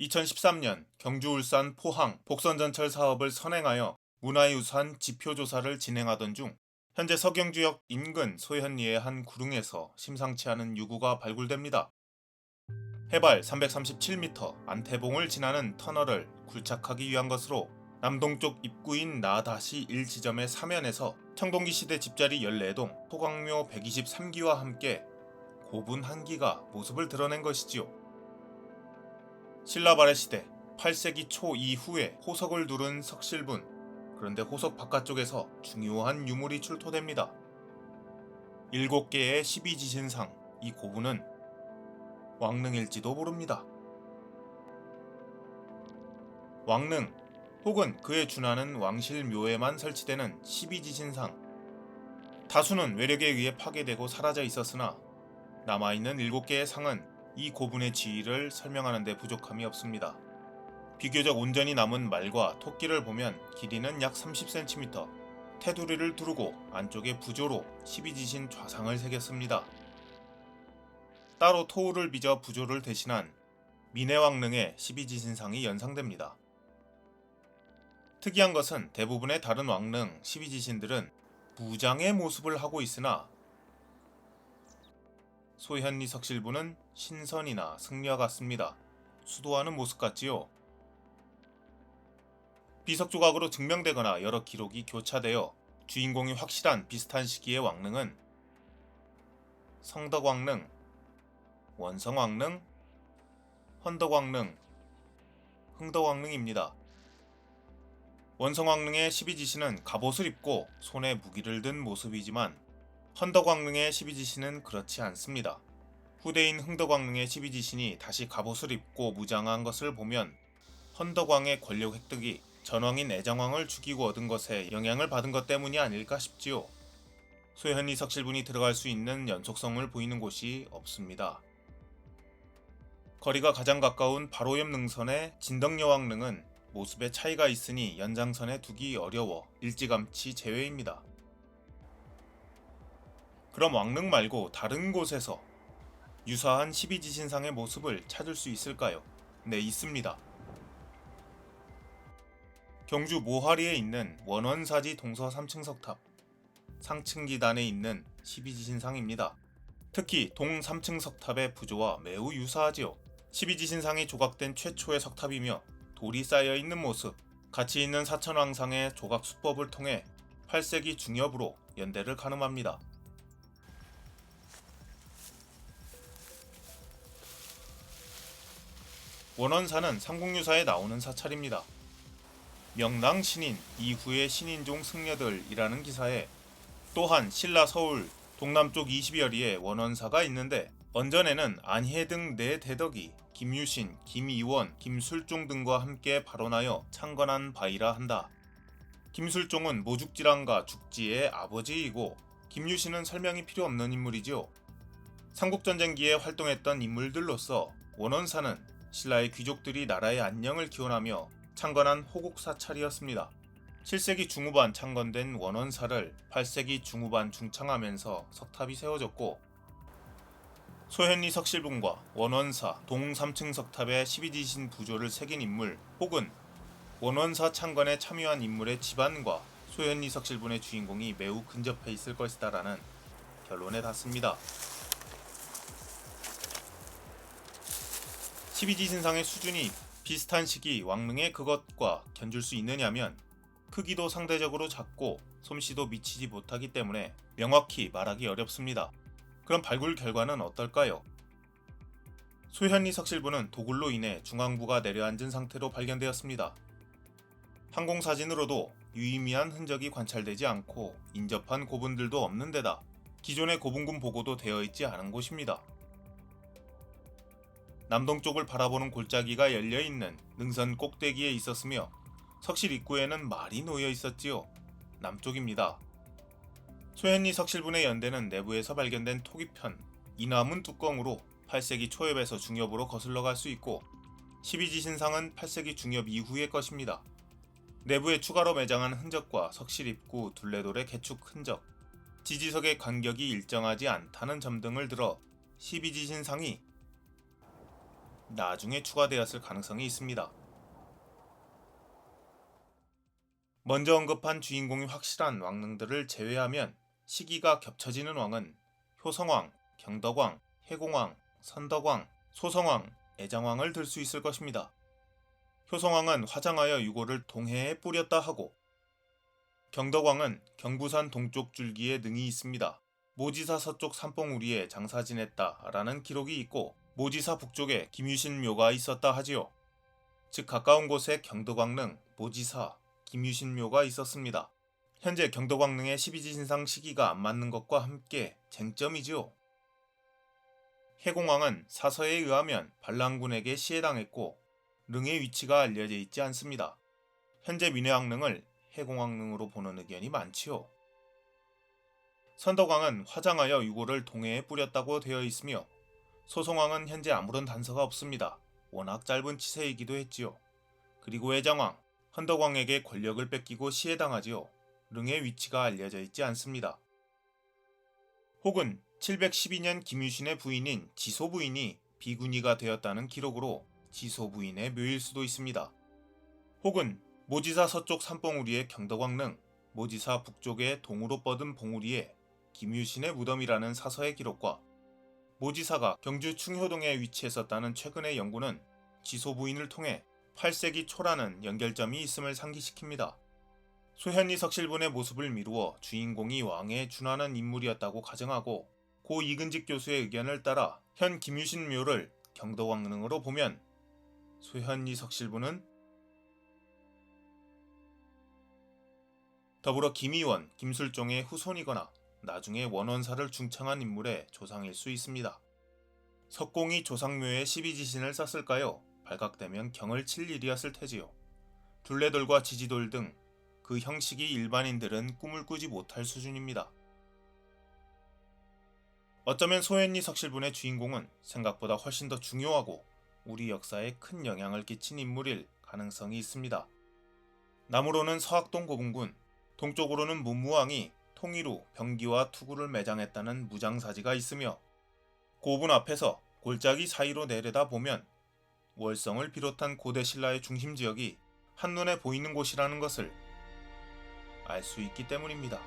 2013년 경주 울산 포항 복선전철 사업을 선행하여 문화유산 지표조사를 진행하던 중 현재 서경주역 인근 소현리의 한 구릉에서 심상치 않은 유구가 발굴됩니다. 해발 337m 안태봉을 지나는 터널을 굴착하기 위한 것으로 남동쪽 입구인 나-1 지점의 사면에서 청동기 시대 집자리 14동 토광묘 123기와 함께 고분 한기가 모습을 드러낸 것이지요. 신라발의 시대 8세기 초 이후에 호석을 두른 석실분 그런데 호석 바깥쪽에서 중요한 유물이 출토됩니다. 7개의 12지신상 이 고분은 왕릉일지도 모릅니다. 왕릉 혹은 그에 준하는 왕실묘에만 설치되는 12지신상 다수는 외력에 의해 파괴되고 사라져 있었으나 남아있는 7개의 상은 이 고분의 지위를 설명하는 데 부족함이 없습니다. 비교적 온전히 남은 말과 토끼를 보면 길이는 약 30cm, 테두리를 두르고 안쪽에 부조로 12지신 좌상을 새겼습니다. 따로 토우를 빚어 부조를 대신한 미내왕릉의 12지신상이 연상됩니다. 특이한 것은 대부분의 다른 왕릉 12지신들은 무장의 모습을 하고 있으나 소현리 석실부는 신선이나 승려 같습니다. 수도하는 모습 같지요? 비석 조각으로 증명되거나 여러 기록이 교차되어 주인공이 확실한 비슷한 시기의 왕릉은 성덕왕릉, 원성왕릉, 헌덕왕릉, 흥덕왕릉입니다. 원성왕릉의 12지신은 갑옷을 입고 손에 무기를 든 모습이지만 헌덕왕릉의 12지신은 그렇지 않습니다. 후대인 흥덕왕릉의 12지신이 다시 갑옷을 입고 무장한 것을 보면 헌덕왕의 권력 획득이 전왕인 애정왕을 죽이고 얻은 것에 영향을 받은 것 때문이 아닐까 싶지요. 소현리 석실분이 들어갈 수 있는 연속성을 보이는 곳이 없습니다. 거리가 가장 가까운 바로 옆 능선의 진덕여왕릉은 모습에 차이가 있으니 연장선에 두기 어려워 일찌감치 제외입니다. 그럼 왕릉 말고 다른 곳에서 유사한 12지신상의 모습을 찾을 수 있을까요? 네, 있습니다. 경주 모하리에 있는 원원사지 동서 3층 석탑 상층 기단에 있는 12지신상입니다. 특히 동 3층 석탑의 부조와 매우 유사하지요. 12지신상이 조각된 최초의 석탑이며 돌이 쌓여 있는 모습, 가치 있는 사천왕상의 조각 수법을 통해 8세기 중엽으로 연대를 가늠합니다. 원원사는 삼국유사에 나오는 사찰입니다. 명랑 신인 이후의 신인종 승려들이라는 기사에 또한 신라 서울 동남쪽 20여리에 원원사가 있는데 원전에는 안혜 등 네 대덕이 김유신, 김이원, 김술종 등과 함께 발언하여 창건한 바이라 한다. 김술종은 모죽지랑과 죽지의 아버지이고 김유신은 설명이 필요 없는 인물이지요. 삼국전쟁기에 활동했던 인물들로서 원원사는 신라의 귀족들이 나라의 안녕을 기원하며 창건한 호국 사찰이었습니다. 7세기 중후반 창건된 원원사를 8세기 중후반 중창하면서 석탑이 세워졌고 소현리 석실분과 원원사 동 3층 석탑에 12지신 부조를 새긴 인물 혹은 원원사 창건에 참여한 인물의 집안과 소현리 석실분의 주인공이 매우 근접해 있을 것이다라는 결론에 닿습니다. 12지신상의 수준이 비슷한 시기 왕릉의 그것과 견줄 수 있느냐면 크기도 상대적으로 작고 솜씨도 미치지 못하기 때문에 명확히 말하기 어렵습니다. 그럼 발굴 결과는 어떨까요? 소현리 석실부는 도굴로 인해 중앙부가 내려앉은 상태로 발견되었습니다. 항공사진으로도 유의미한 흔적이 관찰되지 않고 인접한 고분들도 없는 데다 기존의 고분군 보고도 되어 있지 않은 곳입니다. 남동쪽을 바라보는 골짜기가 열려있는 능선 꼭대기에 있었으며 석실 입구에는 말이 놓여 있었지요. 남쪽입니다. 소현리 석실분의 연대는 내부에서 발견된 토기편, 이남은 뚜껑으로 8세기 초엽에서 중엽으로 거슬러 갈 수 있고 12지신상은 8세기 중엽 이후의 것입니다. 내부에 추가로 매장한 흔적과 석실 입구 둘레돌의 개축 흔적, 지지석의 간격이 일정하지 않다는 점 등을 들어 12지신상이 나중에 추가되었을 가능성이 있습니다. 먼저 언급한 주인공이 확실한 왕릉들을 제외하면 시기가 겹쳐지는 왕은 효성왕, 경덕왕, 해공왕, 선덕왕, 소성왕, 애장왕을 들 수 있을 것입니다. 효성왕은 화장하여 유고를 동해에 뿌렸다 하고 경덕왕은 경부산 동쪽 줄기에 능이 있습니다. 모지사 서쪽 산봉우리에 장사 지냈다 라는 기록이 있고 모지사 북쪽에 김유신 묘가 있었다 하지요. 즉 가까운 곳에 경덕왕릉, 모지사, 김유신 묘가 있었습니다. 현재 경덕왕릉의 12지신상 시기가 안 맞는 것과 함께 쟁점이지요. 해공왕은 사서에 의하면 반란군에게 시해당했고 릉의 위치가 알려져 있지 않습니다. 현재 민회왕릉을 해공왕릉으로 보는 의견이 많지요. 선덕왕은 화장하여 유고를 동해에 뿌렸다고 되어 있으며 소송왕은 현재 아무런 단서가 없습니다. 워낙 짧은 치세이기도 했지요. 그리고 애장왕, 헌덕왕에게 권력을 뺏기고 시해당하지요. 릉의 위치가 알려져 있지 않습니다. 혹은 712년 김유신의 부인인 지소 부인이 비군이가 되었다는 기록으로 지소 부인의 묘일 수도 있습니다. 혹은 모지사 서쪽 산봉우리의 경덕왕릉, 모지사 북쪽의 동으로 뻗은 봉우리에 김유신의 무덤이라는 사서의 기록과 모지사가 경주 충효동에 위치했었다는 최근의 연구는 지소 부인을 통해 8세기 초라는 연결점이 있음을 상기시킵니다. 소현리 석실본의 모습을 미루어 주인공이 왕에 준하는 인물이었다고 가정하고 고 이근직 교수의 의견을 따라 현 김유신 묘를 경덕왕릉으로 보면 소현리 석실본은 더불어 김희원, 김술종의 후손이거나 나중에 원원사를 중창한 인물의 조상일 수 있습니다. 석공이 조상묘에 12지신을 썼을까요? 발각되면 경을 칠 일이었을 테지요. 둘레돌과 지지돌 등 그 형식이 일반인들은 꿈을 꾸지 못할 수준입니다. 어쩌면 소현리 석실분의 주인공은 생각보다 훨씬 더 중요하고 우리 역사에 큰 영향을 끼친 인물일 가능성이 있습니다. 남으로는 서학동 고분군, 동쪽으로는 문무왕이 통일 후 병기와 투구를 매장했다는 무장사지가 있으며 고분 앞에서 골짜기 사이로 내려다 보면 월성을 비롯한 고대 신라의 중심 지역이 한눈에 보이는 곳이라는 것을 알 수 있기 때문입니다.